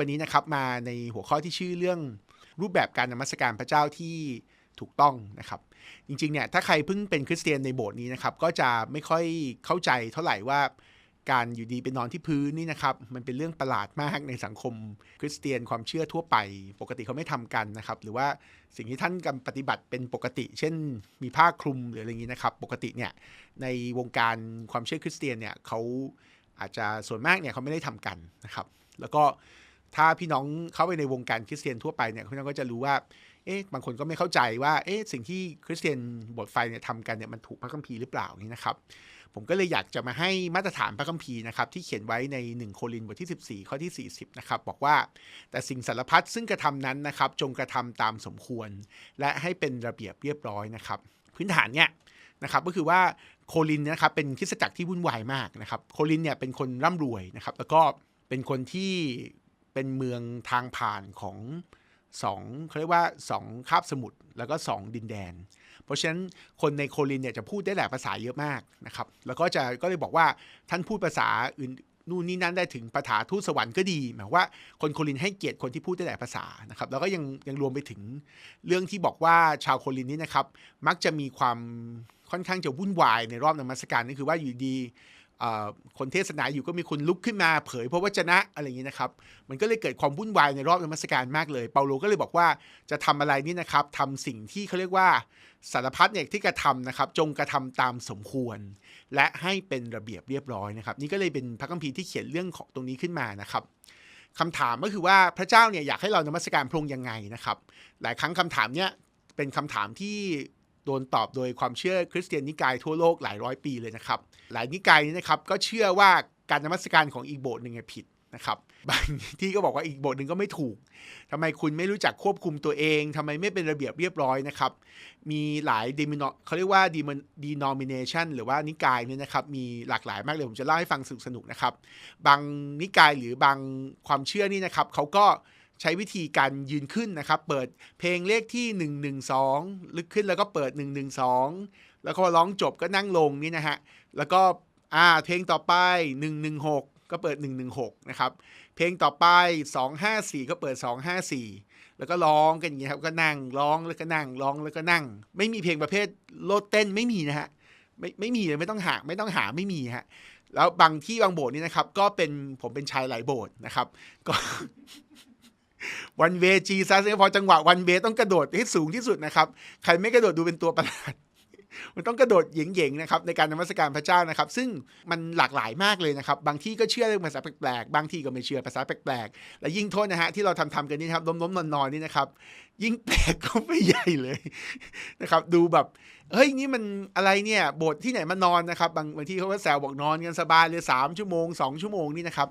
วันนี้นะครับมาในหัวข้อที่ชื่อเรื่องรูปแบบการนมัสการพระเจ้าที่ถูกต้องนะครับ จริงๆเนี่ยถ้าใครเพิ่งเป็นคริสเตียนในโบสถ์นี้นะครับ ก็จะไม่ค่อยเข้าใจเท่าไหร่ว่าการอยู่ดีเป็นนอนที่พื้นนี่นะครับ มันเป็นเรื่องประหลาดมากในสังคมคริสเตียนความเชื่อทั่วไป ปกติเขาไม่ทำกันนะครับ หรือว่าสิ่งที่ท่านกำปฏิบัติเป็นปกติ เช่น มีผ้าคลุมหรืออะไรอย่างนี้นะครับ ปกติเนี่ยในวงการความเชื่อคริสเตียนเนี่ยเขาอาจจะส่วนมากเนี่ยเขาไม่ได้ทำกันนะครับ แล้วก็ ถ้าพี่น้องเข้าไปในวงการคริสเตียนทั่วไปเนี่ยพี่น้องก็จะรู้ว่าเอ๊ะบางคนก็ไม่เข้าใจว่าเอ๊ะสิ่งที่คริสเตียนบทไฟเนี่ยทำกันเนี่ยมันถูกพระคัมภีร์หรือเปล่านี่นะครับ ผมก็เลยอยากจะมาให้มาตรฐานพระคัมภีร์นะครับที่เขียนไว้ใน 1 โครินธ์บทที่ 14 ข้อที่ 40 นะครับบอกว่าแต่สิ่งสารพัดซึ่งกระทำนั้นนะครับจงกระทำตามสมควร และให้เป็นระเบียบเรียบร้อยนะครับ พื้นฐานเนี่ยนะครับก็คือว่าโครินนะครับเป็นคริสตจักรที่วุ่นวายมากนะครับโครินเนี่ยเป็นคนร่ำรวยนะครับแล้วก็เป็นคนที่ เป็นเมืองทางผ่านของสองเขาเรียกว่าสองคาบสมุทรแล้วก็สองดินแดน เพราะฉะนั้นคนในโคลินเนี่ยจะพูดได้หลายภาษาเยอะมากนะครับ แล้วก็จะก็เลยบอกว่าท่านพูดภาษาอื่นนู่นนี่นั่นได้ถึงภาษาทูตสวรรค์ก็ดีหมายว่าคนโคลินให้เกียรติคนที่พูดได้หลายภาษานะครับ แล้วก็ยังยังรวมไปถึงเรื่องที่บอกว่าชาวโคลินนี่นะครับ มักจะมีความค่อนข้างจะวุ่นวายในรอบนมัสการนั่นคือว่าอยู่ดี คนเทศนาอยู่ก็มีคนลุกขึ้นมาเผยพระวจนะอะไรอย่างนี้นะครับมันก็เลยเกิดความวุ่นวายในรอบนมัสการมากเลย เปาโลก็เลยบอกว่าจะทำอะไรนี่นะครับทำสิ่งที่เขาเรียกว่าสารพัดเนี่ยที่กระทำนะครับ จงกระทำตามสมควร และให้เป็นระเบียบเรียบร้อยนะครับ นี่ก็เลยเป็นพระคัมภีร์ที่เขียนเรื่องของตรงนี้ขึ้นมานะครับคำถามก็คือว่าพระเจ้าเนี่ยอยากให้เรานมัสการพระองค์ยังไงนะครับ หลายครั้งคำถามเนี้ยเป็นคำถามที่ โดนตอบโดยความเชื่อคริสเตียนนิกายทั่วโลกหลายร้อยปีเลยนะครับ หลายนิกายนี้นะครับก็เชื่อว่าการนมัสการของอีกโบสถ์หนึ่งผิดนะครับบางที่ก็บอกว่าอีกโบสถ์หนึ่งก็ไม่ถูกทำไมคุณไม่รู้จักควบคุมตัวเองทำไมไม่เป็นระเบียบเรียบร้อยนะครับ มีหลายดีมินเขาเรียกว่าดีนอมิเนชันหรือว่านิกายเนี่ยนะครับ มีหลากหลายมากเลย ผมจะเล่าให้ฟังสนุกๆนะครับ บางนิกายหรือบางความเชื่อนี่นะครับเขาก็ ใช้วิธีการยืนขึ้นนะครับ เปิดเพลงเลขที่ 112 ลึกขึ้นแล้วก็เปิด 112 แล้วก็ร้องจบก็นั่งลงนี่นะฮะ แล้วก็อ่าเพลงต่อไป 116 ก็เปิด 116 นะครับ เพลงต่อไป 254 ก็เปิด 254 แล้วก็ร้องกันอย่างเงี้ยครับ ก็นั่งร้องแล้วก็นั่งร้องแล้วก็นั่ง ไม่มีเพลงประเภทโลดเต้นไม่มีนะฮะ ไม่ไม่มีเลยไม่ต้องหาไม่ต้องหาไม่มีฮะ แล้วบางที่บางโบสถ์นี่นะครับ ก็เป็นผมเป็นชายหลายโบสถ์นะครับ ก็ วันเวจีซัสพอจังหวะวันเวต้องกระโดดให้สูงที่สุดนะครับ ใครไม่กระโดดดูเป็นตัวประหลาดมันต้องกระโดดเหย่งๆนะครับในการนมัสการพระเจ้านะครับ ซึ่งมันหลากหลายมากเลยนะครับ บางที่ก็เชื่อเรื่องภาษาแปลกๆ บางที่ก็ไม่เชื่อภาษาแปลกๆ และยิ่งโทษนะฮะที่เราทำๆกันนี่ครับล้มๆนอนๆนี่นะครับยิ่งแปลกก็ไม่ใหญ่เลยนะครับ ดูแบบเฮ้ยนี่มันอะไรเนี่ยโบสถ์ที่ไหนมานอนนะครับบางบางที่เขาก็แซวบอกนอนกันสบายเลยสามชั่วโมงสองชั่วโมงนี่นะครับ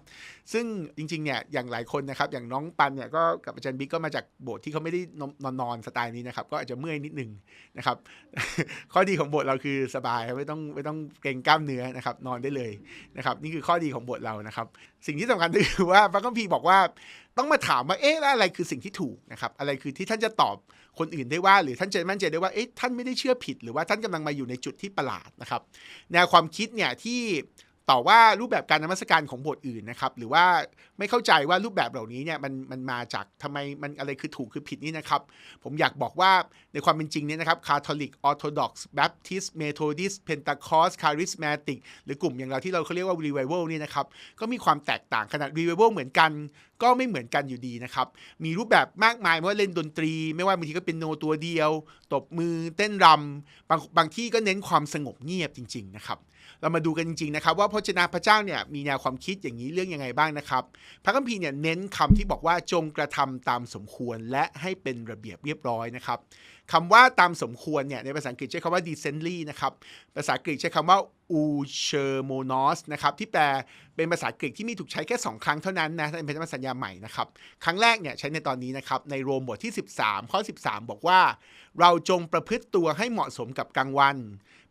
ซึ่งจริงๆเนี่ยอย่างหลายคนนะครับ อย่างน้องปันเนี่ยก็กับอาจารย์บิ๊กก็มาจากโบสถ์ที่เขาไม่ได้นอนนอนสไตล์นี้นะครับ ก็อาจจะเมื่อยนิดนึงนะครับ ข้อดีของโบสถ์เราคือสบายไม่ต้องไม่ต้องเกรงกล้ามเนื้อนะครับ นอนได้เลยนะครับ นี่คือข้อดีของโบสถ์เรานะครับ สิ่งที่สำคัญคือว่าพระคัมภีร์บอกว่า ต้องมาถามว่าเอ๊ะแล้วอะไรคือสิ่งที่ถูกนะครับอะไรคือที่ท่านจะตอบคนอื่นได้ว่า หรือท่านจะมั่นใจได้ว่าเอ๊ะท่านไม่ได้เชื่อผิด หรือว่าท่านกำลังมาอยู่ในจุดที่ประหลาดนะครับแนวความคิดเนี่ยที่ ต่อว่ารูปแบบการนมัสการของบทอื่นนะครับหรือว่าไม่เข้าใจว่ารูปแบบเหล่านี้เนี่ยมันมันมาจากทำไมมันอะไรคือถูกคือผิดนี่นะครับผมอยากบอกว่าในความเป็นจริงเนี่ยนะครับคาทอลิกออร์โธดอกซ์แบปทิสเมโทดิสเพนตาคอสคาริสมาติกหรือกลุ่มอย่างเราที่เราเขาเรียกว่ารีไวเวลนี่นะครับก็มีความแตกต่างขนาดรีไวเวลเหมือนกันก็ไม่เหมือนกันอยู่ดีนะครับ มีรูปแบบมากมายไม่ว่าเล่นดนตรี ไม่ว่าบางทีก็เป็นโนตัวเดียว ตบมือเต้นรำบางบางที่ก็เน้นความสงบเงียบจริง ๆ นะครับ เรามาดูกันจริงๆนะครับว่าพระเจ้าพระเจ้าเนี่ยมีแนวความคิดอย่างนี้เรื่องยังไงบ้างนะครับ พระคัมภีร์เนี่ยเน้นคำที่บอกว่าจงกระทำตามสมควรและให้เป็นระเบียบเรียบร้อยนะครับคำว่าตามสมควรเนี่ยในภาษาอังกฤษใช้คำว่า decently นะครับภาษาอังกฤษใช้คำว่า u c h e r m o n o s นะครับที่แปลเป็นภาษากรีกที่มีถูกใช้แค่ 2 ครั้งเท่านั้นนะเป็นภาษาสัญญาใหม่นะครับ ครั้งแรกเนี่ยใช้ในตอนนี้นะครับ ในโรมบทที่ 13 ข้อ 13 บอกว่า เราจงประพฤติตัวให้เหมาะสมกับกลางวัน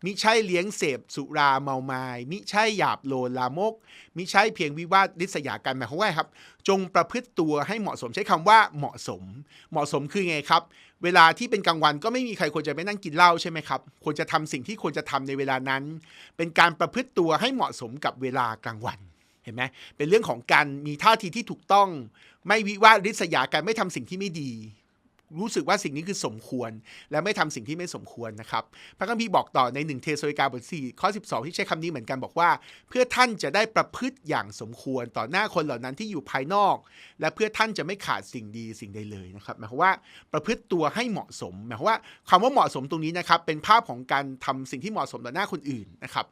มิใช่เลี้ยงเสพสุราเมามาย มิใช่หยาบโลลามก มิใช่เพียงวิวาทดิษยากันหมายความว่าครับ จงประพฤติตัวให้เหมาะสมใช้คำว่าเหมาะสม เหมาะสมคือไงครับ เวลาที่เป็นกลางวันก็ไม่มีใครควรจะไปนั่งกินเหล้าใช่ไหมครับควรจะทำสิ่งที่ควรจะทำในเวลานั้น เป็นการประพฤติตัวให้เหมาะสมกับเวลากลางวันเห็นไหมเป็นเรื่องของการมีท่าทีที่ถูกต้อง ไม่วิวาทริษยากันไม่ทำสิ่งที่ไม่ดี รู้สึกว่าสิ่งนี้คือสมควร และไม่ทำสิ่งที่ไม่สมควรนะครับ พระคัมภีร์บอกต่อใน1เทสโลิกาบท4ข้อ 12 ที่ใช้คำนี้เหมือนกันบอกว่า เพื่อท่านจะได้ประพฤติอย่างสมควรต่อหน้าคนเหล่านั้นที่อยู่ภายนอก และเพื่อท่านจะไม่ขาดสิ่งดีสิ่งใดเลยนะครับหมายความว่าประพฤติตัวให้เหมาะสมหมายความว่าคำว่าเหมาะสมตรงนี้นะครับเป็นภาพของการทำสิ่งที่เหมาะสมต่อหน้าคนอื่นนะครับ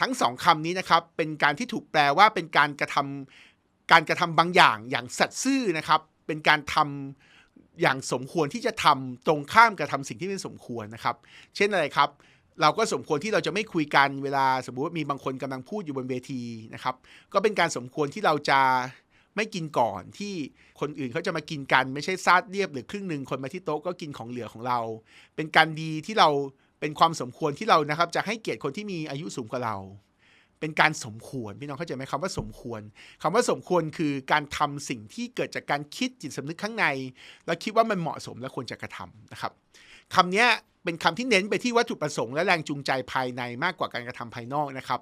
ทั้งสองคำนี้นะครับเป็นการที่ถูกแปลว่าเป็นการกระทำการกระทำบางอย่างอย่างสัตย์ซื่อนะครับ เป็นการทำ อย่างสมควรที่จะทำตรงข้ามกับทำสิ่งที่ไม่สมควรนะครับ เช่นอะไรครับ เราก็สมควรที่เราจะไม่คุยกันเวลาสมมุติว่ามีบางคนกำลังพูดอยู่บนเวทีนะครับ ก็เป็นการสมควรที่เราจะไม่กินก่อนที่คนอื่นเขาจะมากินกัน ไม่ใช่ซาดเรียบหรือครึ่งหนึ่งคนมาที่โต๊ะก็กินของเหลือของเรา เป็นการดีที่เราเป็นความสมควรที่เรานะครับ จะให้เกียรติคนที่มีอายุสูงกว่าเรา เป็นการสมควรพี่น้องเข้าใจไหมคำว่าสมควรคำว่าสมควรคือการทำสิ่งที่เกิดจากการคิดจิตสำนึกข้างใน แล้วคิดว่ามันเหมาะสมและควรจะกระทำนะครับคำนี้เป็นคำที่เน้นไปที่วัตถุประสงค์และแรงจูงใจภายในมากกว่าการกระทำภายนอกนะครับ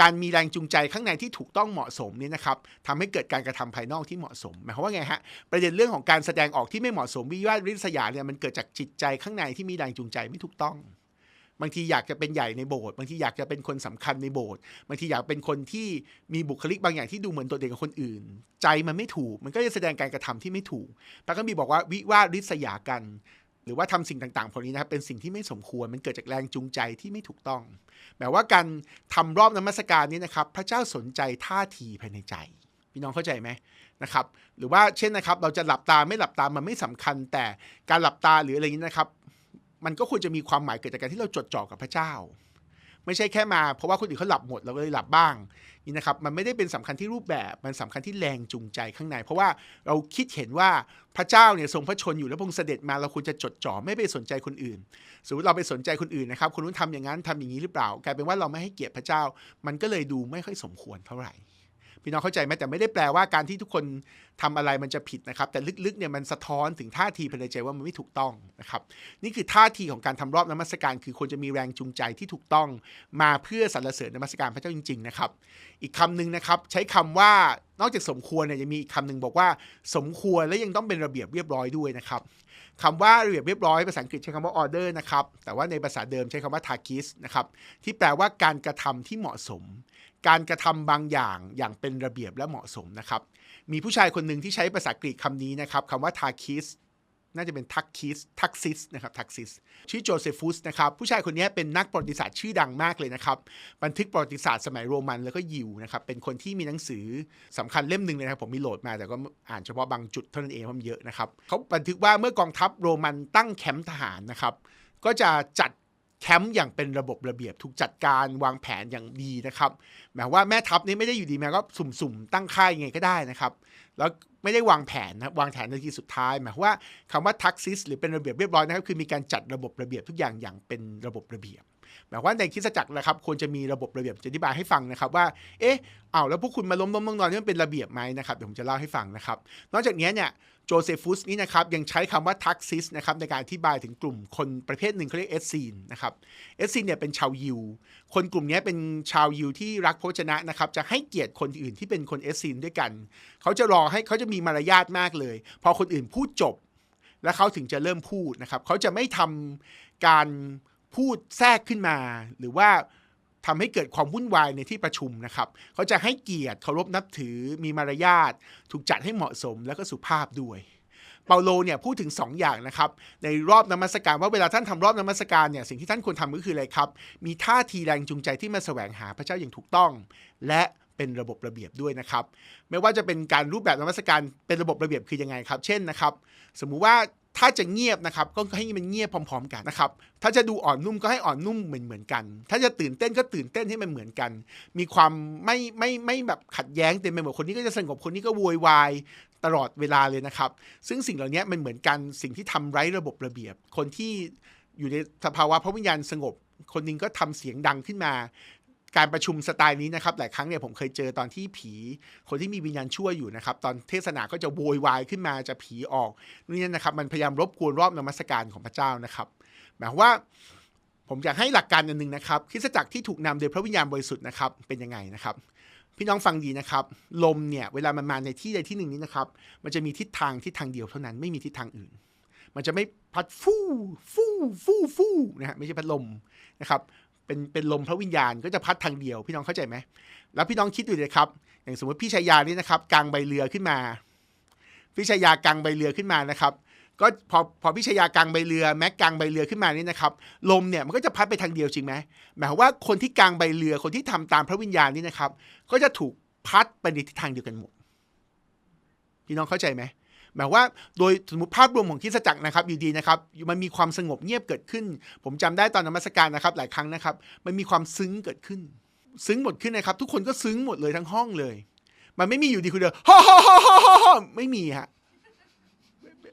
การมีแรงจูงใจข้างในที่ถูกต้องเหมาะสมนี่นะครับทำให้เกิดการกระทำภายนอกที่เหมาะสม หมายความว่าไงฮะประเด็นเรื่องของการแสดงออกที่ไม่เหมาะสมวิวาทริษยาเนี่ยมันเกิดจากจิตใจข้างในที่มีแรงจูงใจไม่ถูกต้อง บางทีอยากจะเป็นใหญ่ในโบสถ์บางทีอยากจะเป็นคนสำคัญในโบสถ์บางทีอยากเป็นคนที่มีบุคลิกบางอย่างที่ดูเหมือนตัวเองกับคนอื่น ใจมันไม่ถูก มันก็จะแสดงการกระทำที่ไม่ถูกพระคัมภีร์บอกว่าวิวาทริษยากัน หรือว่าทำสิ่งต่างๆพวกนี้นะครับเป็นสิ่งที่ไม่สมควรมันเกิดจากแรงจูงใจที่ไม่ถูกต้องแม้ว่าการทำรอบนมัสการนี้นะครับ พระเจ้าสนใจท่าทีภายในใจ พี่น้องเข้าใจไหมนะครับหรือว่าเช่นนะครับเราจะหลับตาไม่หลับตามันไม่สำคัญ แต่การหลับตาหรืออะไรนี้นะครับ มันก็ควรจะมีความหมายเกิดจากการที่เราจดจ่อกับพระเจ้า ไม่ใช่แค่มาเพราะว่าคนอื่นเขาหลับหมดเราก็เลยหลับบ้างนี่นะครับมันไม่ได้เป็นสำคัญที่รูปแบบมันสำคัญที่แรงจูงใจข้างใน เพราะว่าเราคิดเห็นว่าพระเจ้าเนี่ยทรงพระชนอยู่แล้วพงเสด็จมาเราควรจะจดจ่อไม่ไปสนใจคนอื่นสมมติเราไปสนใจคนอื่นนะครับคนนู้นทำอย่างนั้นทำอย่างนี้หรือเปล่ากลายเป็นว่าเราไม่ให้เกียรติพระเจ้า มันก็เลยดูไม่ค่อยสมควรเท่าไหร่ พี่น้องเข้าใจไหมแต่ไม่ได้แปลว่าการที่ทุกคนทำอะไรมันจะผิดนะครับ แต่ลึกๆเนี่ยมันสะท้อนถึงท่าทีภายในใจว่ามันไม่ถูกต้องนะครับ นี่คือท่าทีของการทำรอบนมัสการคือควรจะมีแรงจูงใจที่ถูกต้อง มาเพื่อสรรเสริญนมัสการพระเจ้าจริง ๆ นะครับ อีกคำหนึ่งนะครับใช้คำว่านอกจากสมควรเนี่ยยังมีอีกคำหนึ่งบอกว่า สมควรและยังต้องเป็นระเบียบเรียบร้อยด้วยนะครับคำว่าระเบียบเรียบร้อยภาษาอังกฤษใช้คำว่า order นะครับแต่ว่าในภาษาเดิมใช้คำว่า takis นะครับที่แปลว่าการกระทำที่เหมาะสม การกระทำบางอย่างอย่างเป็นระเบียบและเหมาะสมนะครับ มีผู้ชายคนหนึ่งที่ใช้ภาษากรีกคำนี้นะครับคำว่า takis น่าจะเป็นทักคิสทักซิสนะครับทักซิสชื่อโจเซฟุสนะครับผู้ชายคนนี้เป็นนักประวัติศาสตร์ชื่อดังมากเลยนะครับ บันทึกประวัติศาสตร์สมัยโรมันแล้วก็ยิวนะครับเป็นคนที่มีหนังสือสำคัญเล่มหนึ่งเลยนะครับผมมีโหลดมาแต่ก็อ่านเฉพาะบางจุดเท่านั้นเองเพราะมันเยอะนะครับเขาบันทึกว่าเมื่อกองทัพโรมันตั้งแคมป์ทหารนะครับก็จะจัด แคมป์อย่างเป็นระบบระเบียบถูกจัดการวางแผนอย่างดีนะครับหมายว่าแม่ทัพนี้ไม่ได้อยู่ดีแม่ก็สุ่มๆตั้งค่ายยังไงก็ได้นะครับแล้วไม่ได้วางแผนนะวางแผนในทีสุดท้าย หมายว่าคำว่าทักซิสหรือเป็นระเบียบเรียบร้อยนะครับคือมีการจัดระบบระเบียบทุกอย่างอย่างเป็นระบบระเบียบ หมายว่าในคริสตจักรนะครับควรจะมีระบบระเบียบจะอธิบายให้ฟังนะครับว่าเอ๊ะเอาแล้วพวกคุณมาล้มล้มนอนนี่มันเป็นระเบียบไหมนะครับเดี๋ยวผมจะเล่าให้ฟังนะครับ นอกจากนี้เนี่ย โจเซฟุสนี่นะครับยังใช้คำว่าทักซิสนะครับในการอธิบายถึงกลุ่มคนประเภทหนึ่งเขาเรียกเอสซีนนะครับเอสซีนเนี่ยเป็นชาวยิว คนกลุ่มนี้เป็นชาวยิวที่รักพระชนะนะครับจะให้เกียรติคนอื่นที่เป็นคนเอสซีนด้วยกัน เขาจะรอให้เขาจะมีมารยาทมากเลย พอคนอื่นพูดจบ แล้วเขาถึงจะเริ่มพูดนะครับเขาจะไม่ทำการพูดแทรกขึ้นมาหรือว่า ทำให้เกิดความวุ่นวายในที่ประชุมนะครับ เขาจะให้เกียรติเคารพนับถือมีมารยาท ถูกจัดให้เหมาะสมแล้วก็สุภาพด้วย เปาโลเนี่ยพูดถึง 2 อย่างนะครับ ในรอบนมัสการว่าเวลาท่านทำรอบนมัสการเนี่ยสิ่งที่ท่านควรทำก็คืออะไรครับ มีท่าทีแรงจูงใจที่มาแสวงหาพระเจ้าอย่างถูกต้อง และ เป็นระบบระเบียบด้วยนะครับไม่ว่าจะเป็นการรูปแบบนมัสการเป็นระบบระเบียบคือยังไงครับ เช่นนะครับสมมุติว่าถ้าจะเงียบนะครับก็ให้มันเงียบพร้อม ๆ กันนะครับถ้าจะดูอ่อนนุ่มก็ให้อ่อนนุ่มเหมือนเหมือนกัน ถ้าจะตื่นเต้นก็ตื่นเต้นให้มันเหมือนกัน มีความไม่ไม่ไม่แบบขัดแย้งเต็มไปหมดคนนี้ก็จะสงบคนนี้ก็โวยวายตลอดเวลาเลยนะครับ ซึ่งสิ่งเหล่านี้มันเหมือนกันสิ่งที่ทำไร้ระบบระเบียบ คนที่อยู่ในสภาวะพระวิญญาณสงบ คนนึงก็ทำเสียงดังขึ้นมา การประชุมสไตล์นี้นะครับหลายครั้งเนี่ยผมเคยเจอตอนที่ผี คนที่มีวิญญาณชั่วอยู่นะครับ ตอนเทศนาก็จะโวยวายขึ้นมาจะผีออกนี่นะครับ มันพยายามรบกวนรอบนมัสการของพระเจ้านะครับ หมายว่าผมอยากให้หลักการอันหนึ่งนะครับคริสตจักรที่ถูกนำโดยพระวิญญาณบริสุทธิ์นะครับเป็นยังไงนะครับ พี่น้องฟังดีนะครับ ลมเนี่ยเวลามันมาในที่ใดที่หนึ่งนี้นะครับ มันจะมีทิศทางทิศทางเดียวเท่านั้นไม่มีทิศทางอื่น มันจะไม่พัดฟู่ฟู่ฟู่ฟู่นะฮะไม่ใช่พัดลมนะครับ เป็นเป็นลมพระวิญญาณก็จะพัดทางเดียว พี่น้องเข้าใจไหมแล้วพี่น้องคิดดูเลยครับ อย่างสมมติพี่ชายานี่นะครับกางใบเรือขึ้นมา พี่ชายากางใบเรือขึ้นมานะครับก็พอพอพี่ชายากางใบเรือแม็กกางใบเรือขึ้นมานี่นะครับลมเนี่ยมันก็จะพัดไปทางเดียวจริงไหมหมายความว่าคนที่กางใบเรือคนที่ทำตามพระวิญญาณนี่นะครับ ก็จะถูกพัดไปในทิศทางเดียวกันหมดพี่น้องเข้าใจไหม หมายว่าโดยสมมติภาพรวมของคริสตจักรนะครับอยู่ดีนะครับมันมีความสงบเงียบเกิดขึ้น ผมจำได้ตอนนมัสการนะครับ หลายครั้งนะครับ มันมีความซึ้งเกิดขึ้น ซึ้งหมดขึ้นนะครับ ทุกคนก็ซึ้งหมดเลยทั้งห้องเลย มันไม่มีอยู่ดีคุณเดียวฮ่าฮ่าฮ่าฮ่าฮ่าไม่มีฮะ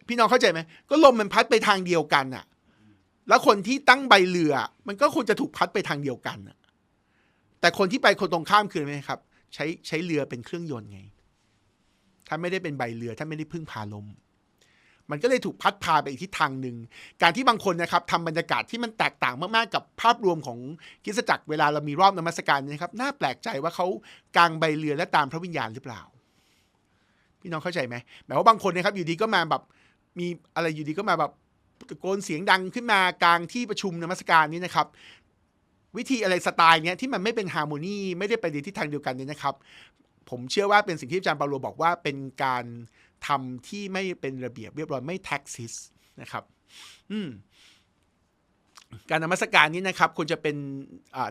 พี่น้องเข้าใจไหมก็ลมมันพัดไปทางเดียวกันน่ะแล้วคนที่ตั้งใบเรือ มันก็ควรจะถูกพัดไปทางเดียวกันน่ะแต่คนที่ไปคนตรงข้ามคืออะไรไหมครับ ใช้ใช้เรือเป็นเครื่องยนต์ไง ถ้าไม่ได้เป็นใบเรือถ้าไม่ได้พึ่งพาลม มันก็เลยถูกพัดพาไปอีกทิศทางหนึ่ง การที่บางคนนะครับทำบรรยากาศที่มันแตกต่างมากๆ กับภาพรวมของคริสตจักรเวลาเรามีรอบนมัสการนยนะครับ น่าแปลกใจว่าเขากางใบเรือและตามพระวิญญาณหรือเปล่า พี่น้องเข้าใจไหมหมายว่าบางคนนะครับอยู่ดีก็มาแบบมีอะไรอยู่ดีก็มาแบบตะโกนเสียงดังขึ้นมากลางที่ประชุมนมัสการนี้นะครับ วิธีอะไรสไตล์เนี้ยที่มันไม่เป็นฮาร์โมนีไม่ได้ไปในทิศทางเดียวกันเนี่ยนะครับ ผมเชื่อว่าเป็นสิ่งที่อาจารย์ปาโลบอกว่าเป็นการทำที่ไม่เป็นระเบียบเรียบร้อยไม่แท็กซิสนะครับ อืมการนมัสการนี้นะครับควรจะเป็น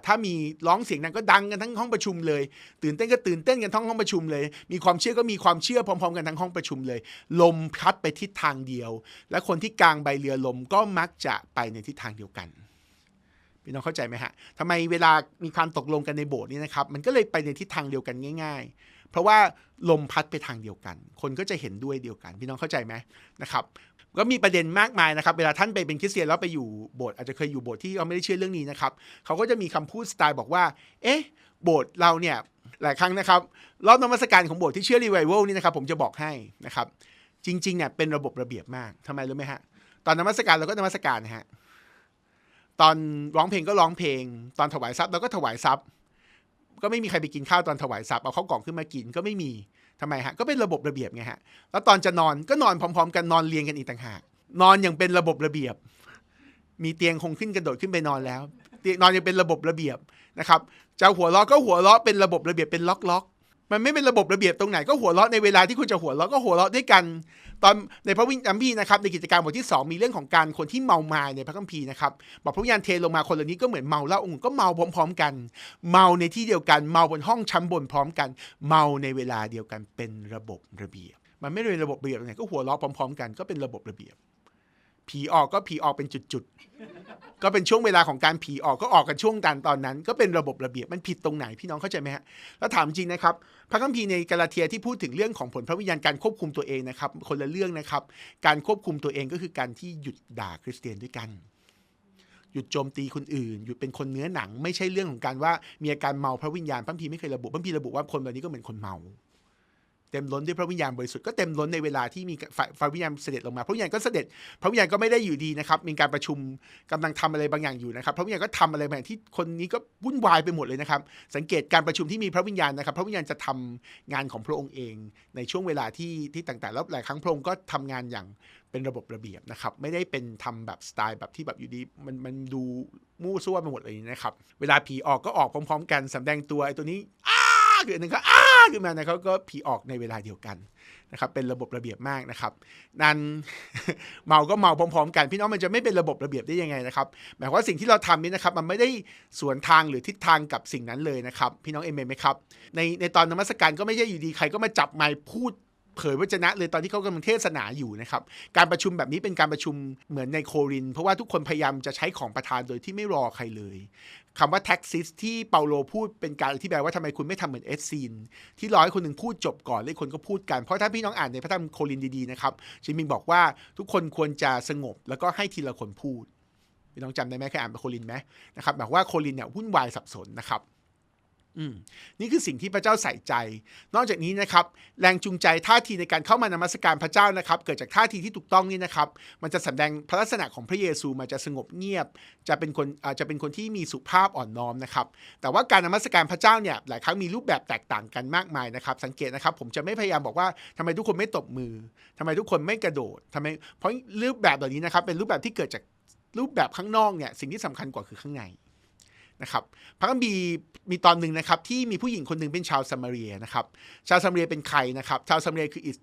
ถ้ามีร้องเสียงดังก็ดังกันทั้งห้องประชุมเลย ตื่นเต้นก็ตื่นเต้นกันทั้งห้องประชุมเลย มีความเชื่อก็มีความเชื่อพร้อม ๆ กันทั้งห้องประชุมเลย ลมพัดไปทิศทางเดียว และคนที่กลางใบเรือลมก็มักจะไปในทิศทางเดียวกัน พี่น้องเข้าใจไหมฮะทำไมเวลามีการตกลงกันในโบสถ์นี้นะครับ มันก็เลยไปในทิศทางเดียวกันง่าย ๆ เพราะว่าลมพัดไปทางเดียวกัน คนก็จะเห็นด้วยเดียวกัน พี่น้องเข้าใจไหมนะครับก็มีประเด็นมากมายนะครับ เวลาท่านไปเป็นคริสเตียนแล้วไปอยู่โบสถ์อาจจะเคยอยู่โบสถ์ที่เขาไม่ได้เชื่อเรื่องนี้นะครับเขาก็จะมีคำพูดสไตล์บอกว่า เอ๊ะโบสถ์เราเนี่ยหลายครั้งนะครับรอบนมัสการของโบสถ์ที่เชื่อรีไวเวลนี่นะครับผมจะบอกให้นะครับจริงๆเนี่ยเป็นระบบระเบียบมากทำไมรู้ไหมฮะตอนนมัสการเราก็นมัสการนะฮะ ตอนร้องเพลงก็ร้องเพลง ตอนถวายทรัพย์เราก็ถวายทรัพย์ ก็ไม่มีใครไปกินข้าวตอนถวายทรัพย์เอาข้าวกล่องขึ้นมากินก็ไม่มีทำไมฮะก็เป็นระบบระเบียบไงฮะแล้วตอนจะนอนก็นอนพร้อม ๆ กันนอนเรียงกันอีกต่างหากนอนอย่างเป็นระบบระเบียบ มีเตียงคงขึ้นกระโดดขึ้นไปนอนแล้วเตียงนอนยังเป็นระบบระเบียบนะครับจะหัวเราะก็หัวเราะเป็นระบบระเบียบเป็นล็อกล็อกๆ มันไม่เป็นระบบระเบียบตรงไหนก็หัวเราะในเวลาที่คุณจะหัวเราะก็หัวเราะด้วยกัน ตอนในพระวิญญาณพี่นะครับในกิจการบทที่ 2 มีเรื่องของการคนที่เมามาในพระคัมภีร์นะครับบอกพระวิญญาณเทลงมาคนเหล่านี้ก็เหมือนเมาเหล้าองค์ก็เมาพร้อม ๆ กัน เมาในที่เดียวกันเมาบนห้องชั้นบนพร้อมกัน เมาในเวลาเดียวกันเป็นระบบระเบียบ มันไม่ได้เป็นระบบระเบียบตรงไหนก็หัวเราะพร้อม ๆ กันก็เป็นระบบระเบียบ ผีออกก็ผีออกเป็นจุดๆ ก็เป็นช่วงเวลาของการผีออกก็ออกกันช่วงกันตอนนั้น ก็เป็นระบบระเบียบมันผิดตรงไหนพี่น้องเข้าใจไหมฮะแล้วถามจริงนะครับ พระคัมภีร์ในกาลาเทียที่พูดถึงเรื่องของผลพระวิญญาณการควบคุมตัวเองนะครับ คนละเรื่องนะครับ การควบคุมตัวเองก็คือการที่หยุดด่าคริสเตียนด้วยกัน หยุดโจมตีคนอื่น หยุดเป็นคนเนื้อหนัง ไม่ใช่เรื่องของการว่ามีอาการเมาพระวิญญาณพระคัมภีร์ไม่เคยระบุพระคัมภีร์ระบุว่าคนแบบนี้ก็เหมือนคนเมา เต็มล้นด้วยพระวิญญาณบริสุทธิ์ก็เต็มล้นในเวลาที่มีพระวิญญาณเสด็จลงมาพระวิญญาณก็เสด็จ พระวิญญาณก็ไม่ได้อยู่ดีนะครับ มีการประชุมกำลังทำอะไรบางอย่างอยู่นะครับ พระวิญญาณก็ทำอะไรบางอย่างที่คนนี้ก็วุ่นวายไปหมดเลยนะครับ สังเกตการประชุมที่มีพระวิญญาณนะครับ พระวิญญาณจะทำงานของพระองค์เอง ในช่วงเวลาที่ที่ต่างๆแล้วหลายครั้งพระองค์ก็ทำงานอย่างเป็นระบบระเบียบนะครับ ไม่ได้เป็นทำแบบสไตล์แบบที่แบบอยู่ดีมันมันดูมู่ซั่วไปหมดเลยนะครับ เวลาผีออกก็ออกพร้อม ๆ กันสำแดงตัวไอ้ตัวนี้อ้า คืออันหนึ่งก็อ้าขึ้นมานะครับก็ผีออกในเวลาเดียวกันนะครับเป็นระบบระเบียบมากนะครับ นั้นเมาก็เมาพร้อมๆ กันพี่น้องมันจะไม่เป็นระบบระเบียบได้ยังไงนะครับหมายความว่าสิ่งที่เราทำนี่นะครับมันไม่ได้สวนทางหรือทิศทางกับสิ่งนั้นเลยนะครับ พี่น้องเอเมนไหมครับในในตอนนมัสการก็ไม่ใช่อยู่ดีใครก็มาจับไมค์พูดเผยวจนะเลยตอนที่เขากำลังเทศนาอยู่นะครับ การประชุมแบบนี้เป็นการประชุมเหมือนในโคริน เพราะว่าทุกคนพยายามจะใช้ของประทานโดยที่ไม่รอใครเลย คำว่าแท็กซิสที่เปาโลพูดเป็นการอธิบายว่าทำไมคุณไม่ทำเหมือนเอสซีนที่ร้อยคนหนึ่งพูดจบก่อนแล้วคนก็พูดกัน เพราะถ้าพี่น้องอ่านในพระธรรมโคลินดีๆนะครับชิมิงบอกว่าทุกคนควรจะสงบแล้วก็ให้ทีละคนพูดพี่น้องจำได้ไหมเคยอ่านโคลินไหมนะครับบอกว่าโคลินเนี่ยวุ่นวายสับสนนะครับ นี่คือสิ่งที่พระเจ้าใส่ใจ นอกจากนี้นะครับ แรงจูงใจท่าทีในการเข้ามานมัสการพระเจ้านะครับ เกิดจากท่าทีที่ถูกต้องนี่นะครับ มันจะแสดงพระลักษณะของพระเยซูมันจะสงบเงียบ จะเป็นคนอาจจะเป็นคนที่มีสุภาพอ่อนน้อมนะครับ แต่ว่าการนมัสการพระเจ้าเนี่ยหลายครั้งมีรูปแบบแตกต่างกันมากมายนะครับ สังเกตนะครับ ผมจะไม่พยายามบอกว่าทำไมทุกคนไม่ตบมือทำไมทุกคนไม่กระโดดทำไม เพราะรูปแบบเหล่านี้นะครับ เป็นรูปแบบที่เกิดจากรูปแบบข้างนอกเนี่ยสิ่งที่สำคัญกว่าคือข้างใน นะครับพระคัมภีร์มีตอนหนึ่งนะครับที่มีผู้หญิงคนหนึ่งเป็นชาวซามารีนะครับชาวซามารีเป็นใครนะครับชาวซามารีคืออิส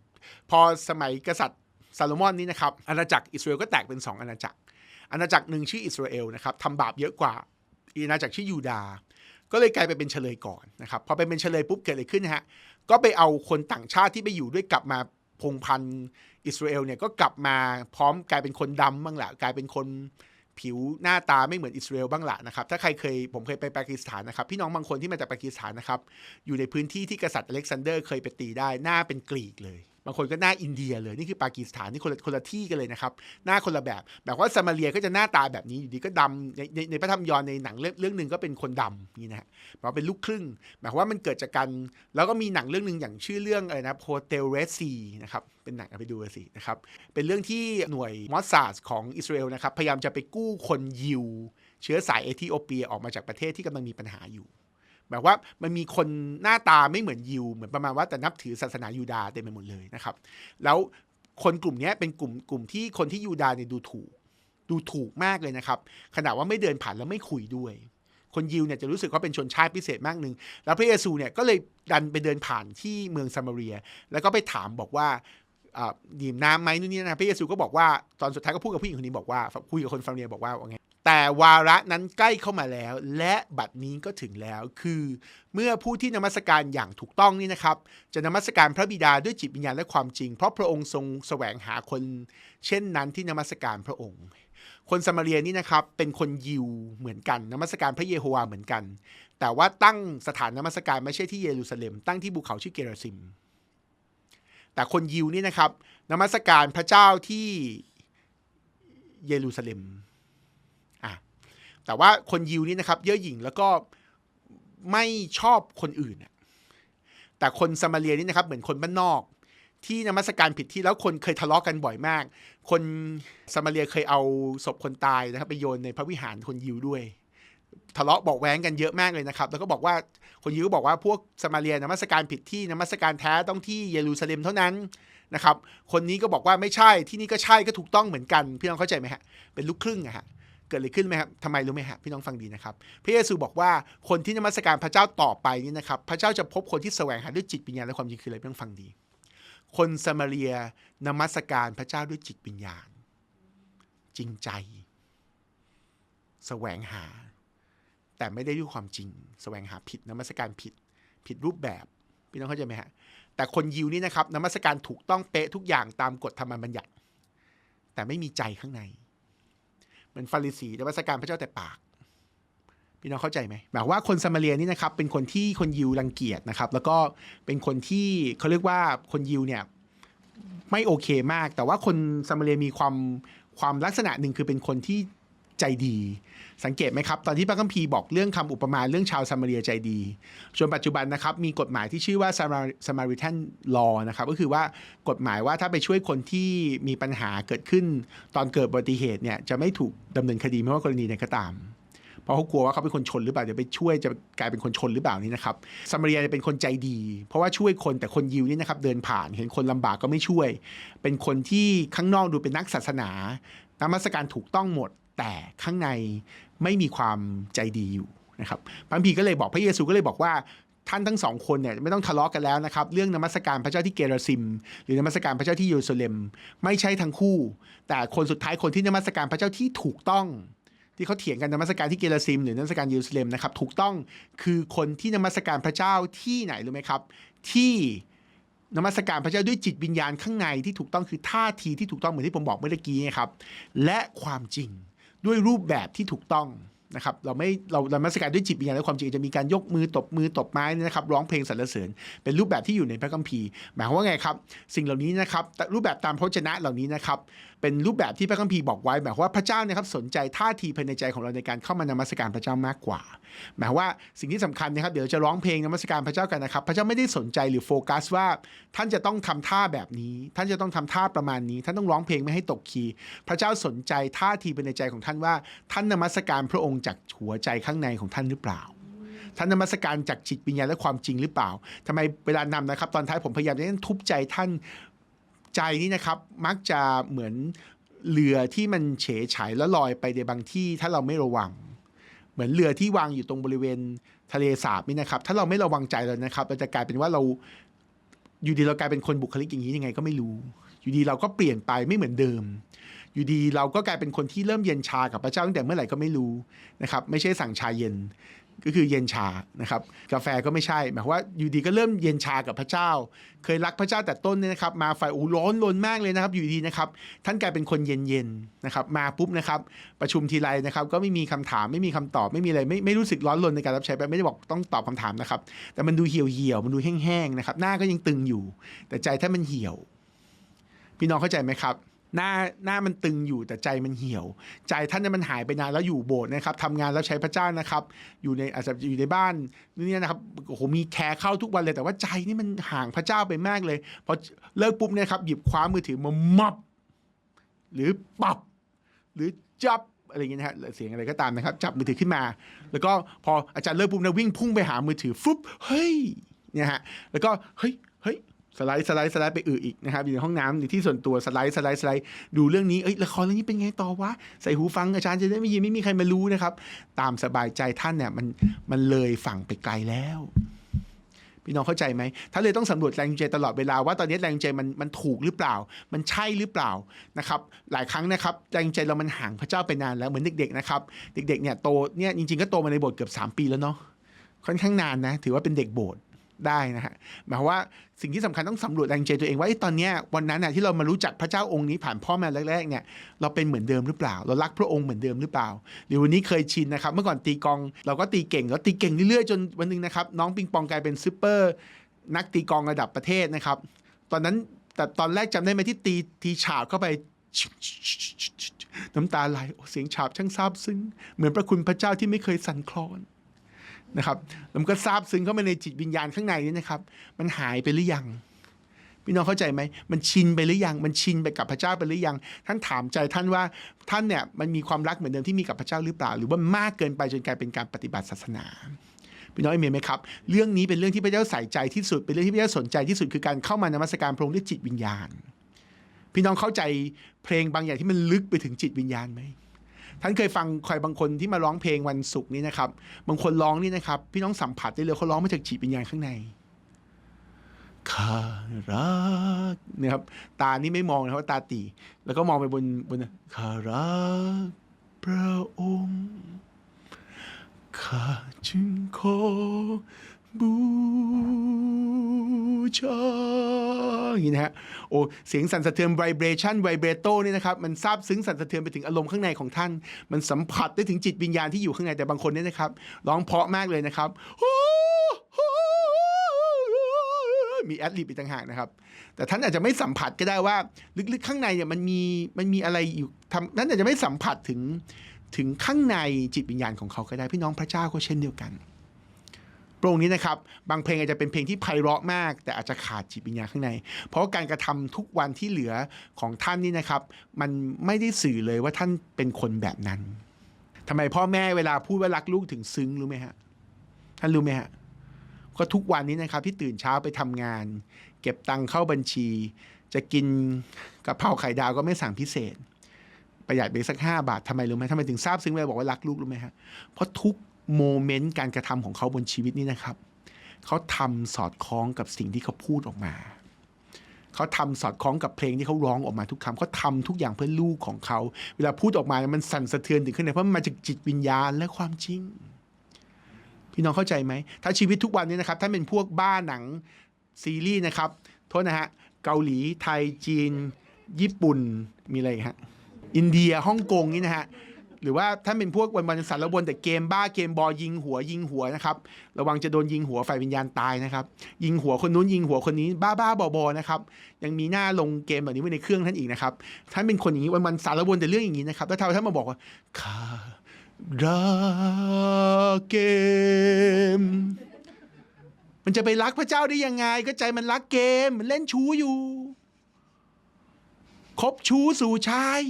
พอสมัยกษัตริย์ซาโลมอนนี่นะครับอาณาจักรอิสราเอลก็แตกเป็น 2 อาณาจักร อาณาจักรหนึ่งชื่ออิสราเอลนะครับทำบาปเยอะกว่าอีกอาณาจักรชื่อยูดาห์ก็เลยกลายไปเป็นเฉลยก่อนนะครับพอไปเป็นเฉลยปุ๊บเกิดอะไรขึ้นนะฮะก็ไปเอาคนต่างชาติที่ไปอยู่ด้วยกลับมาพงพันอิสราเอลเนี่ยก็กลับมาพร้อมกลายเป็นคนดำบ้างแหละกลายเป็นคน ผิวหน้าตาไม่เหมือนอิสราเอลบ้างละนะครับ ถ้าใครเคยผมเคยไปปากีสถานนะครับ พี่น้องบางคนที่มาจากปากีสถานนะครับ อยู่ในพื้นที่ที่กษัตริย์อเล็กซานเดอร์เคยไปตีได้หน้าเป็นกรีกเลย บางคนก็หน้าอินเดียเลยนี่คือปากีสถานนี่คนละคนละที่กันเลยนะครับ หน้าคนละแบบ แบบว่าซามาเรียก็จะหน้าตาแบบนี้อยู่ดีก็ดำในในในพระธรรมยอนในหนังเรื่องหนึ่งก็เป็นคนดำนี่นะฮะแปลว่าเป็นลูกครึ่งหมายความว่ามันเกิดจากการแล้วก็มีหนังเรื่องหนึ่งอย่างชื่อเรื่องอะไรนะโฮเทลเรสซีนะครับเป็นหนังไปดูสินะครับเป็นเรื่องที่หน่วยมอสซาดของอิสราเอลนะครับพยายามจะไปกู้คนยิว เชื้อสายเอธิโอเปียออกมาจากประเทศที่กำลังมีปัญหาอยู่ แบบว่ามันมีคนหน้าตาไม่เหมือนยิว เหมือนประมาณว่าแต่นับถือศาสนายูดาห์เต็มไปหมดเลยนะครับ แล้วคนกลุ่มนี้เป็นกลุ่มกลุ่มที่คนที่ยูดาห์เนี่ยดูถูก ดูถูกมากเลยนะครับขนาดว่าไม่เดินผ่านแล้วไม่คุยด้วย คนยิวเนี่ยจะรู้สึกว่าเป็นชนชาติพิเศษมากหนึ่งแล้วพระเยซูเนี่ยก็เลยดันไปเดินผ่านที่เมืองซามาเรีย แล้วก็ไปถามบอกว่าอ่าดื่มน้ำไหมนู่นนี่นะพระเยซูก็บอกว่าตอนสุดท้ายก็พูดกับผู้หญิงคนนี้บอกว่าคุยกับคนฟาเรียบอกว่าว่าไง แต่วาระนั้นใกล้เข้ามาแล้ว และบัดนี้ก็ถึงแล้วคือ เมื่อผู้ที่นมัสการอย่างถูกต้องนี่นะครับ จะนมัสการพระบิดาด้วยจิตวิญญาณและความจริง เพราะพระองค์ทรงแสวงหาคน เช่นนั้นที่นมัสการพระองค์ คนซามาเรียนี่นะครับเป็นคนยิวเหมือนกันนมัสการพระเยโฮวาเหมือนกัน แต่ว่าตั้งสถานนมัสการไม่ใช่ที่เยรูซาเล็ม ตั้งที่ภูเขาชื่อเกราซิม แต่คนยิวนี่นะครับนมัสการพระเจ้าที่เยรูซาเล็ม แต่ว่าคนยิวนี่นะครับ เย่อหยิ่งแล้วก็ไม่ชอบคนอื่น แต่คนซามาเรียนี่นะครับ เหมือนคนบ้านนอก ที่นมัสการผิดที่แล้วคนเคยทะเลาะกันบ่อยมาก คนซามาเรียเคยเอาศพคนตายนะครับ ไปโยนในพระวิหารคนยิวด้วย ทะเลาะบอกแว้งกันเยอะมากเลยนะครับ แล้วก็บอกว่าคนยิวก็บอกว่าพวกสมาเรียนมัสการผิดที่นมัสการแท้ต้องที่เยรูซาเล็มเท่านั้นนะครับ คนนี้ก็บอกว่าไม่ใช่ที่นี่ก็ใช่ก็ถูกต้องเหมือนกันพี่น้องเข้าใจไหมฮะเป็นลูกครึ่งอะฮะ เกิดอะไรขึ้นไหมครับทำไมรู้ไหมฮะพี่น้องฟังดีนะครับ พระเยซูบอกว่าคนที่นมัสการพระเจ้าต่อไปนี่นะครับ พระเจ้าจะพบคนที่แสวงหาด้วยจิตวิญญาณและความจริงคืออะไรพี่น้องฟังดี คนสมาเรียนมัสการพระเจ้าด้วยจิตวิญญาณ จริงใจ แสวงหา แต่ไม่ได้ด้วยความจริง แสวงหาผิดนมัสการผิด ผิดรูปแบบพี่น้องเข้าใจไหมฮะแต่คนยิวนี่นะครับนมัสการถูกต้องเป๊ะทุกอย่างตามกฎธรรมบัญญัติ แต่ไม่มีใจข้างใน เหมือนฟาริสีนมัสการพระเจ้าแต่ปากพี่น้องเข้าใจไหมหมายว่าคนซามาเรียนี่นะครับเป็นคนที่คนยิวรังเกียจนะครับ แล้วก็เป็นคนที่เขาเรียกว่าคนยิวเนี่ยไม่โอเคมาก แต่ว่าคนซามาเรียมีความความลักษณะหนึ่งคือเป็นคนที่ ใจดี สังเกตไหมครับ ตอนที่พระคัมภีร์บอกเรื่องคำอุปมาเรื่องชาวซามาเรียใจดีจนปัจจุบันนะครับมีกฎหมายที่ชื่อว่า Samaritan Law นะครับก็คือว่ากฎหมายว่าถ้าไปช่วยคนที่มีปัญหาเกิดขึ้น ตอนเกิดอุบัติเหตุเนี่ยจะไม่ถูกดำเนินคดีไม่ว่ากรณีใดก็ตามเพราะเขากลัวว่าเขาเป็นคนชนหรือเปล่าเดี๋ยวไปช่วยจะกลายเป็นคนชนหรือเปล่านี่นะครับซามาเรียเป็นคนใจดี เพราะว่าช่วยคนแต่คนยิวนี่นะครับเดินผ่านเห็นคนลำบากก็ไม่ช่วย เป็นคนที่ข้างนอกดูเป็นนักศาสนานมัสการถูกต้องหมด แต่ข้างในไม่มีความใจดีอยู่นะครับพระพีก็เลยบอกพระเยซูก็เลยบอกว่าท่านทั้งสองคนเนี่ยไม่ต้องทะเลาะกันแล้วนะครับเรื่องนมัสการพระเจ้าที่เกราซิม หรือนมัสการพระเจ้าที่เยรูซาเล็ม ไม่ใช่ทั้งคู่ แต่คนสุดท้ายคนที่นมัสการพระเจ้าที่ถูกต้อง ที่เขาเถียงกันนมัสการที่เกราซิม หรือนมัสการเยรูซาเล็มนะครับถูกต้องคือคนที่นมัสการพระเจ้าที่ไหนรู้ไหมครับ ที่นมัสการพระเจ้าด้วยจิตวิญญาณข้างในที่ถูกต้องคือท่าทีที่ถูกต้องเหมือนที่ผมบอกเมื่อกี้ครับและความจริง ด้วยรูปแบบที่ถูกต้องนะครับเราไม่เราเรามัสการด้วยจิตวิญญาณและความจริงจะมีการยกมือตบมือตบไม้นะครับร้องเพลงสรรเสริญ เป็นรูปแบบที่อยู่ในพระคัมภีร์ หมายความว่าไงครับ สิ่งเหล่านี้นะครับรูปแบบตามพระวจนะเหล่านี้นะครับเป็นรูปแบบที่พระคัมภีร์บอกไว้หมายความว่าพระเจ้านะครับสนใจท่าทีภายในใจของเราในการเข้ามานมัสการพระเจ้ามากกว่า หมายความว่าสิ่งที่สำคัญนะครับเดี๋ยวจะร้องเพลงนมัสการพระเจ้ากันนะครับ พระเจ้าไม่ได้สนใจหรือโฟกัสว่าท่านจะต้องทำท่าแบบนี้ ท่านจะต้องทำท่าประมาณนี้ ท่านต้องร้องเพลงไม่ให้ตกคีย์พระเจ้าสนใจท่าทีภายในใจของท่านว่า ท่านนมัสการพระองค์จากหัวใจข้างในของท่านหรือเปล่าท่านนมัสการจากจิตวิญญาณและความจริงหรือเปล่าทำไมเวลานำนะครับ ตอนท้ายผมพยายามจะทุบใจท่าน ใจนี่นะครับมักจะเหมือนเรือที่มันเฉยฉายแล้วลอยไปในบางที่ถ้าเราไม่ระวัง เหมือนเรือที่วางอยู่ตรงบริเวณทะเลสาบนี่นะครับ ถ้าเราไม่ระวังใจเรานะครับเราจะกลายเป็นว่าเราอยู่ดีเรากลายเป็นคนบุคลิกอย่างนี้ยังไงก็ไม่รู้ อยู่ดีเราก็เปลี่ยนไปไม่เหมือนเดิม อยู่ดีเราก็กลายเป็นคนที่เริ่มเย็นชากับพระเจ้าตั้งแต่เมื่อไหร่ก็ไม่รู้นะครับ ไม่ใช่สั่งชาเย็น ก็คือเย็นชานะครับกาแฟก็ไม่ใช่ หมายความว่าอยู่ดีก็เริ่มเย็นชากับพระเจ้า เคยรักพระเจ้าแต่ต้นเนี่ยนะครับมาไฟโอ้ร้อนรนมากเลยนะครับ อยู่ดีนะครับท่านกลายเป็นคนเย็นเย็นๆนะครับมาปุ๊บนะครับประชุมทีไรนะครับก็ไม่มีคำถามไม่มีคำตอบไม่มีอะไรไม่ไม่รู้สึกร้อนรนในการรับใช้ไปไม่ได้บอกต้องตอบคำถามนะครับแต่มันดูเหี่ยวเหี่ยวมันดูแห้งๆนะครับหน้าก็ยังตึงอยู่ แต่ใจท่านมันเหี่ยว พี่น้องเข้าใจไหมครับ หน้าหน้ามันตึงอยู่แต่ใจมันเหี่ยว ใจท่านเนี่ยมันหายไปนานแล้วอยู่โบสถ์นะครับทำงานแล้วใช้พระเจ้านะครับ อยู่ในอาจจะอยู่ในบ้านนี่นะครับโอ้โหมีแคร์เข้าทุกวันเลยแต่ว่าใจนี่มันห่างพระเจ้าไปมากเลยพอเลิกปุ๊บเนี่ยครับหยิบคว้ามือถือมามับหรือปับหรือจับอะไรเงี้ยนะฮะเสียงอะไรก็ตามนะครับ จับมือถือขึ้นมา แล้วก็พออาจารย์เลิกปุ๊บนะวิ่งพุ่งไปหามือถือฟุบเฮ้ยเนี่ยฮะแล้วก็เฮ้ยเฮ้ย สไลด์สไลด์สไลด์ไปอืออีกนะครับอยู่ในห้องน้ำในที่ส่วนตัวสไลด์สไลด์สไลด์ดูเรื่องนี้เอ้ยละครเรื่องนี้เป็นไงต่อวะใส่หูฟังอาจารย์จะได้ไม่ยินไม่มีใครมารู้นะครับ ตามสบายใจท่านเนี่ยมันมันเลยฝั่งไปไกลแล้วพี่น้องเข้าใจไหมท่านเลยต้องสำรวจแรงจูงใจตลอดเวลาว่าตอนนี้แรงจูงใจมันมันถูกหรือเปล่า มันใช่หรือเปล่านะครับ หลายครั้งนะครับแรงจูงใจเรามันห่างพระเจ้าไปนานแล้วเหมือนเด็กๆนะครับ เด็กๆเนี่ยโตเนี่ยจริงๆก็โตมาในโบสถ์เกือบ3 ปีแล้วเนาะค่อนข้างนานนะถือว่าเป็นเด็กโบสถ์ ได้นะฮะหมายความว่าสิ่งที่สำคัญต้องสำรวจแรงใจตัวเองว่าไอ้ตอนนี้วันนั้นน่ะที่เรามารู้จักพระเจ้าองค์นี้ผ่านพ่อแม่แรกๆเนี่ยเราเป็นเหมือนเดิมหรือเปล่า เรารักพระองค์เหมือนเดิมหรือเปล่าหรือวันนี้เคยชินนะครับ เมื่อก่อนตีกองเราก็ตีเก่งแล้วตีเก่งเรื่อยๆจนวันนึงนะครับน้องปิงปองกลายเป็นซูเปอร์นักตีกองระดับประเทศนะครับ ตอนนั้นแต่ตอนแรกจำได้ไหมที่ตีตีฉาบเข้าไปน้ำตาไหลเสียงฉาบช่างซาบซึ้งเหมือนพระคุณพระเจ้าที่ไม่เคยสั่นคลอน นะครับแล้วมันก็ซาบซึ้งเข้ามาในจิตวิญญาณข้างในนี่นะครับ มันหายไปหรือยัง พี่น้องเข้าใจไหมมันชินไปหรือยัง มันชินไปกับพระเจ้าไปหรือยัง ท่านถามใจท่านว่าท่านเนี่ยมันมีความรักเหมือนเดิมที่มีกับพระเจ้าหรือเปล่า หรือว่ามากเกินไปจนกลายเป็นการปฏิบัติศาสนาพี่น้องเอเมนไหมครับ เรื่องนี้เป็นเรื่องที่พระเจ้าใส่ใจที่สุด เป็นเรื่องที่พระเจ้าสนใจที่สุดคือการเข้ามานมัสการพระองค์ด้วยจิตวิญญาณ พี่น้องเข้าใจเพลงบางอย่างที่มันลึกไปถึงจิตวิญญาณไหม ท่านเคยฟังใครบางคนที่มาร้องเพลงวันศุกร์นี้นะครับ บางคนร้องนี่นะครับ พี่น้องสัมผัสได้เลยเขาร้องมาจากจิตวิญญาณข้างในข้ารักเนี่ยครับ ตานี่ไม่มองนะครับตาตี แล้วก็มองไปบนบนข้ารักพระองค์ข้าจึงขอ บูชาอย่างนี้นะฮะโอ้เสียงสั่นสะเทือน vibration vibrato นี่นะครับมันซาบซึ้งสั่นสะเทือนไปถึงอารมณ์ข้างในของท่าน มันสัมผัสได้ถึงจิตวิญญาณที่อยู่ข้างในแต่บางคนเนี่ยนะครับร้องเพราะมากเลยนะครับมีแอดลิบอีกต่างหากนะครับ แต่ท่านอาจจะไม่สัมผัสก็ได้ว่า ลึกๆข้างในเนี่ยมันมีมันมีอะไรอยู่ทำท่านอาจจะไม่สัมผัสถึงถึงข้างในจิตวิญญาณของเขาก็ได้พี่น้องพระเจ้าก็เช่นเดียวกัน โรงนี้นะครับบางเพลงอาจจะเป็นเพลงที่ไพเราะมาก แต่อาจจะขาดจิตวิญญาณข้างใน เพราะการกระทำทุกวันที่เหลือของท่านนี่นะครับ มันไม่ได้สื่อเลยว่าท่านเป็นคนแบบนั้นทำไมพ่อแม่เวลาพูดว่ารักลูกถึงซึ้งรู้ไหมฮะท่านรู้ไหมฮะก็ทุกวันนี้นะครับที่ตื่นเช้าไปทำงาน เก็บตังค์เข้าบัญชี จะกินกะเพราไข่ดาวก็ไม่สั่งพิเศษ ประหยัดไปสักห้าบาททำไมรู้ไหมทำไมถึงทราบซึ้งเวลาบอกว่ารักลูกรู้ไหมฮะเพราะทุก โมเมนต์การกระทำของเขาบนชีวิตนี้นะครับเขาทำสอดคล้องกับสิ่งที่เขาพูดออกมาเขาทำสอดคล้องกับเพลงที่เขาร้องออกมาทุกคำเขาทำทุกอย่างเพื่อลูกของเขาเวลาพูดออกมามันสั่นสะเทือนถึงขึ้นในเพราะมันมาจากจิตวิญญาณและความจริง พี่น้องเข้าใจไหมถ้าชีวิตทุกวันนี้นะครับถ้าเป็นพวกบ้าหนังซีรีส์นะครับโทษนะฮะเกาหลีไทยจีน ญี่ปุ่นมีอะไรฮะอินเดียฮ่องกงนี่นะฮะ หรือว่าถ้าเป็นพวกวันวันสารวนแต่เกมบ้าเกมบอลยิงหัวยิงหัวนะครับระวังจะโดนยิงหัวฝ่ายวิญญาณตายนะครับยิงหัวคนนู้นยิงหัวคนนี้บ้าบ้าบอบอนะครับยังมีหน้าลงเกมแบบนี้ไว้ในเครื่องท่านอีกนะครับท่านเป็นคนอย่างนี้วันวันสารวนแต่เรื่องอย่างนี้นะครับแล้วทำไมท่านมาบอกว่าข้ารักเกม มันจะไปรักพระเจ้าได้ยังไง ก็ใจมันรักเกมมันเล่นชู้อยู่ คบชู้สู่ชาย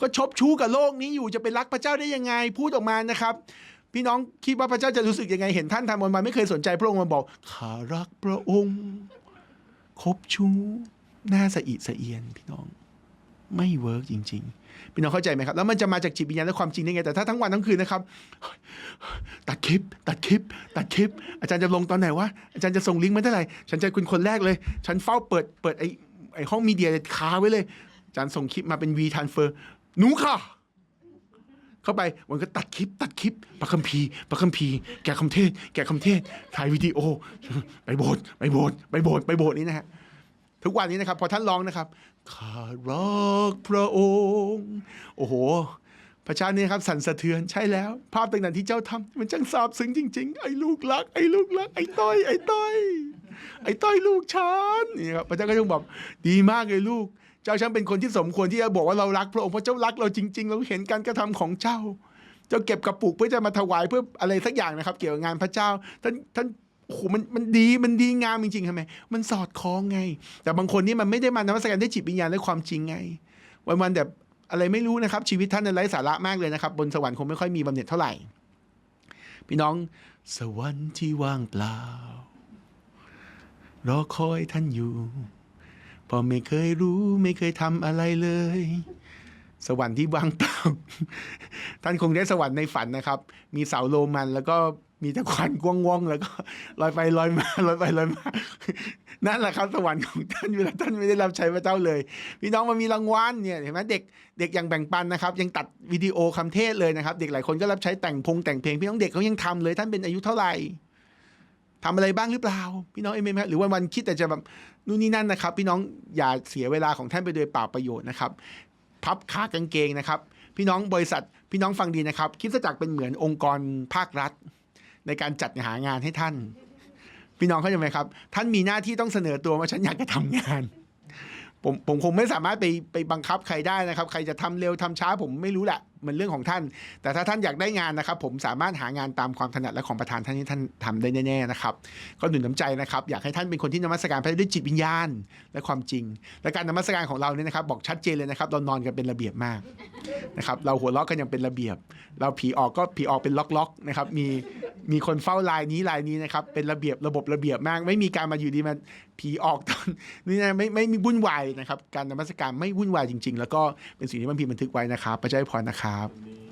ก็ชบชู้กับโลกนี้อยู่จะไปรักพระเจ้าได้ยังไงพูดออกมานะครับ พี่น้องคิดว่าพระเจ้าจะรู้สึกยังไงเห็นท่านทำวันวันไม่เคยสนใจพระองค์มาบอกข้ารักพระองค์คบชู้หน้าสะอิสะเอียนพี่น้องไม่เวิร์กจริง ๆ พี่น้องเข้าใจไหมครับ แล้วมันจะมาจากจิตวิญญาณและความจริงได้ไง แต่ถ้าทั้งวันทั้งคืนนะครับ ตัดคลิป ตัดคลิป ตัดคลิป อาจารย์จะลงตอนไหนวะ อาจารย์จะส่งลิงก์มาเท่าไหร่ฉันจะคุณคนแรกเลย ฉันเฝ้าเปิด เปิดไอ้ไอ้ห้องมีเดียคาไว้เลย อาจารย์ส่งคลิปมาเป็น V transfer หนูค่ะ เข้าไปมันก็ตัดคลิป ตัดคลิปประคัมภีร์ประคัมภีร์แกะคำเทศ แกะคำเทศถ่ายวิดีโอ ไปโบสถ์ไปโบสถ์ไปโบสถ์ไปโบสถ์นี่นะฮะทุกวันนี้นะครับ พอท่านร้องนะครับข้ารักพระองค์ โอ้โห พระเจ้าเนี่ยครับสั่นสะเทือนใช่แล้ว ภาพต่างๆที่เจ้าทำมันช่างซาบซึ้งจริง ๆ ไอ้ลูกรัก ไอ้ลูกรัก ไอ้ต้อยไอ้ต้อยไอ้ต้อยลูกฉันนี่ครับพระเจ้าก็ยังบอกดีมากเลยลูก เจ้าฉันเป็นคนที่สมควรที่จะบอกว่าเรารักพระองค์เพราะเจ้ารักเราจริง ๆ เราเห็นการกระทำของเจ้า เจ้าเก็บกระปุกเพื่อจะมาถวายเพื่ออะไรสักอย่างนะครับ เกี่ยวกับงานพระเจ้าท่านท่านโอ้โหมันมันดีมันดีงามจริงๆใช่ไหมมันสอดคล้องไง แต่บางคนนี่มันไม่ได้มานมัสการได้จิตวิญญาณและความจริงไง วันๆแบบอะไรไม่รู้นะครับ ชีวิตท่านนั้นไร้สาระมากเลยนะครับ บนสวรรค์คงไม่ค่อยมีบำเหน็จเท่าไหร่ พี่น้องสวรรค์ที่ว่างเปล่ารอคอยท่านอยู่ เพอไม่เคยรู้ไม่เคยทำอะไรเลย สวรรค์ที่ว่างเปล่า ท่านคงได้สวรรค์ในฝันนะครับ มีเสาโรมันแล้วก็มีต่ควันกว่องๆแล้วก็ลอยไปลอยมาลอยไปลอยมานั่นแหละครับสวรรค์ของท่านเวลาท่านไม่ได้รับใช้พระเจ้าเลย พี่น้องมันมีรางวัลเนี่ยเห็นไหมเด็กเด็กยังแบ่งปันนะครับ ยังตัดวิดีโอคำเทศเลยนะครับ เด็กหลายคนก็รับใช้แต่งพงแต่งเพลงพี่น้องเด็กเขายังทำเลย ท่านเป็นอายุเท่าไหร่ ทำอะไรบ้างหรือเปล่า พี่น้องเอเมนไหมหรือวันวันคิดแต่จะแบบนู่นนี่นั่นนะครับ พี่น้องอย่าเสียเวลาของท่านไปโดยเปล่าประโยชน์นะครับ พับขากางเกงนะครับ พี่น้องบริษัท พี่น้องฟังดีนะครับ คิดจักเป็นเหมือนองค์กรภาครัฐ ในการจัดหางานให้ท่าน พี่น้องเข้าใจไหมครับ ท่านมีหน้าที่ต้องเสนอตัวว่าฉันอยากจะทำงานผมผมคงไม่สามารถไปไปบังคับใครได้นะครับ ใครจะทำเร็วทำช้าผมไม่รู้แหละ มันเรื่องของท่าน แต่ถ้าท่านอยากได้งานนะครับ ผมสามารถหางานตามความถนัดและของประธานท่านที่ท่านทำได้แน่ๆนะครับก็หนุนน้ำใจนะครับ อยากให้ท่านเป็นคนที่นมัสการพระด้วยจิตวิญญาณและความจริง และการนมัสการของเราเนี่ยนะครับ บอกชัดเจนเลยนะครับเรานอนกันเป็นระเบียบมากนะครับเราหัวเราะกันอย่างเป็นระเบียบ เราผีออกก็ผีออกเป็นล็อกๆนะครับมีมีคนเฝ้าลายนี้ลายนี้นะครับเป็นระเบียบระบบระเบียบมาก ไม่มีการมาอยู่ดีมันผีออกตอนนี่นะไม่ไม่มีวุ่นวายนะครับการนมัสการไม่วุ่นวายจริง ๆ แล้วก็เป็นสิ่งที่มันพีบันทึกไว้นะครับพระเจ้าให้พรนะครับ